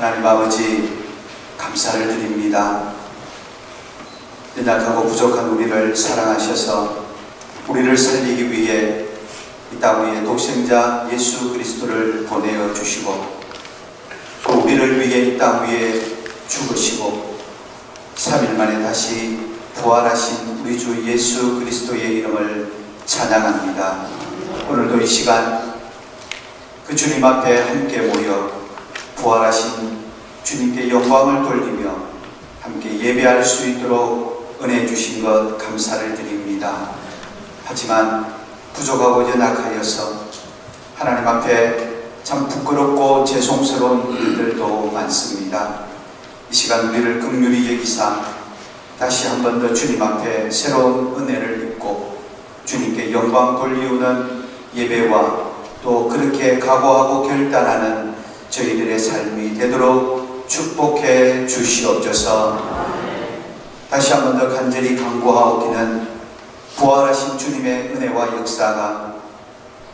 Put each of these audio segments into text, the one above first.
하나님 아버지 감사를 드립니다. 연약하고 부족한 우리를 사랑하셔서 우리를 살리기 위해 이 땅 위에 독생자 예수 그리스도를 보내어 주시고 또 우리를 위해 이 땅 위에 죽으시고 3일 만에 다시 부활하신 우리 주 예수 그리스도의 이름을 찬양합니다. 오늘도 이 시간 그 주님 앞에 함께 모여 부활하신 주님께 영광을 돌리며 함께 예배할 수 있도록 은혜 주신 것 감사를 드립니다. 하지만 부족하고 연약하여서 하나님 앞에 참 부끄럽고 죄송스러운 일들도 많습니다. 이 시간 우리를 극률히 여기사 다시 한 번 더 주님 앞에 새로운 은혜를 입고 주님께 영광 돌리우는 예배와 또 그렇게 각오하고 결단하는 저희들의 삶이 되도록 축복해 주시옵소서. 다시 한 번 더 간절히 간구하옵기는 부활하신 주님의 은혜와 역사가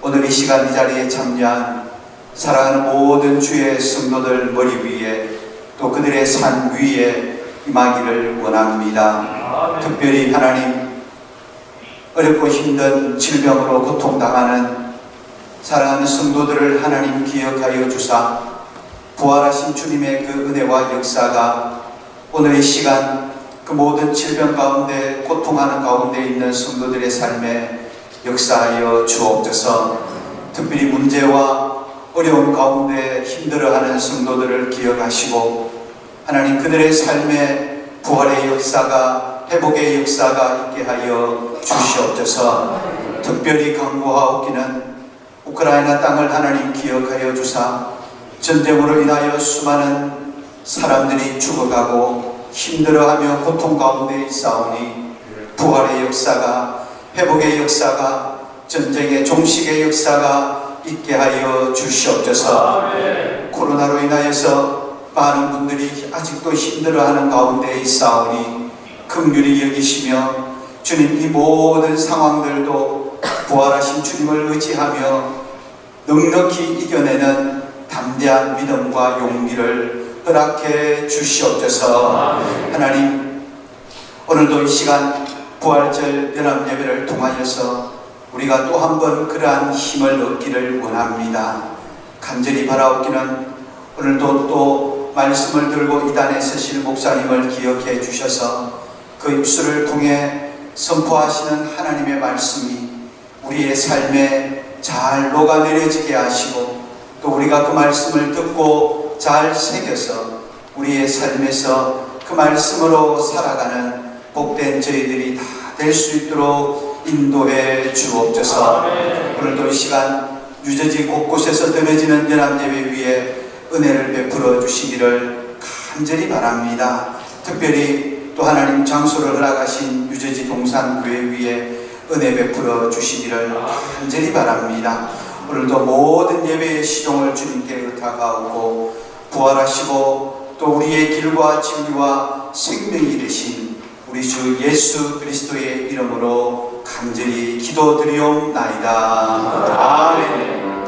오늘 이 시간 이 자리에 참여한 사랑하는 모든 주의 성도들 머리 위에 또 그들의 산 위에 임하기를 원합니다. 특별히 하나님 어렵고 힘든 질병으로 고통당하는 사랑하는 성도들을 하나님 기억하여 주사 부활하신 주님의 그 은혜와 역사가 오늘 이 시간 그 모든 질병 가운데 고통하는 가운데 있는 성도들의 삶에 역사하여 주옵소서. 특별히 문제와 어려움 가운데 힘들어하는 성도들을 기억하시고 하나님 그들의 삶에 부활의 역사가 회복의 역사가 있게 하여 주시옵소서. 특별히 강구하옵기는 우크라이나 땅을 하나님 기억하여 주사 전쟁으로 인하여 수많은 사람들이 죽어가고 힘들어하며 고통 가운데 있사오니 부활의 역사가 회복의 역사가 전쟁의 종식의 역사가 있게 하여 주시옵소서. 코로나로 인하여서 많은 분들이 아직도 힘들어하는 가운데 있사오니 긍휼히 여기시며 주님 이 모든 상황들도 부활하신 주님을 의지하며 넉넉히 이겨내는 담대한 믿음과 용기를 허락해 주시옵소서. 하나님 오늘도 이 시간 부활절 연합 예배를 통하여서 우리가 또 한 번 그러한 힘을 얻기를 원합니다. 간절히 바라옵기는 오늘도 또 말씀을 들고 이단에 서실 목사님을 기억해 주셔서 그 입술을 통해 선포하시는 하나님의 말씀이 우리의 삶에 잘 녹아내려지게 하시고 또 우리가 그 말씀을 듣고 잘 새겨서 우리의 삶에서 그 말씀으로 살아가는 복된 저희들이 다 될 수 있도록 인도해 주옵소서 오늘도 이 시간 유저지 곳곳에서 드려지는 연합예배 위에 은혜를 베풀어 주시기를 간절히 바랍니다. 특별히 또 하나님 장소를 허락하신 유저지 동산교회 위에 은혜 베풀어 주시기를 간절히 바랍니다. 오늘도 모든 예배의 시종을 주님께 의탁하고 부활하시고 또 우리의 길과 진리와 생명이 되신 우리 주 예수 그리스도의 이름으로 간절히 기도드리옵나이다. 아멘.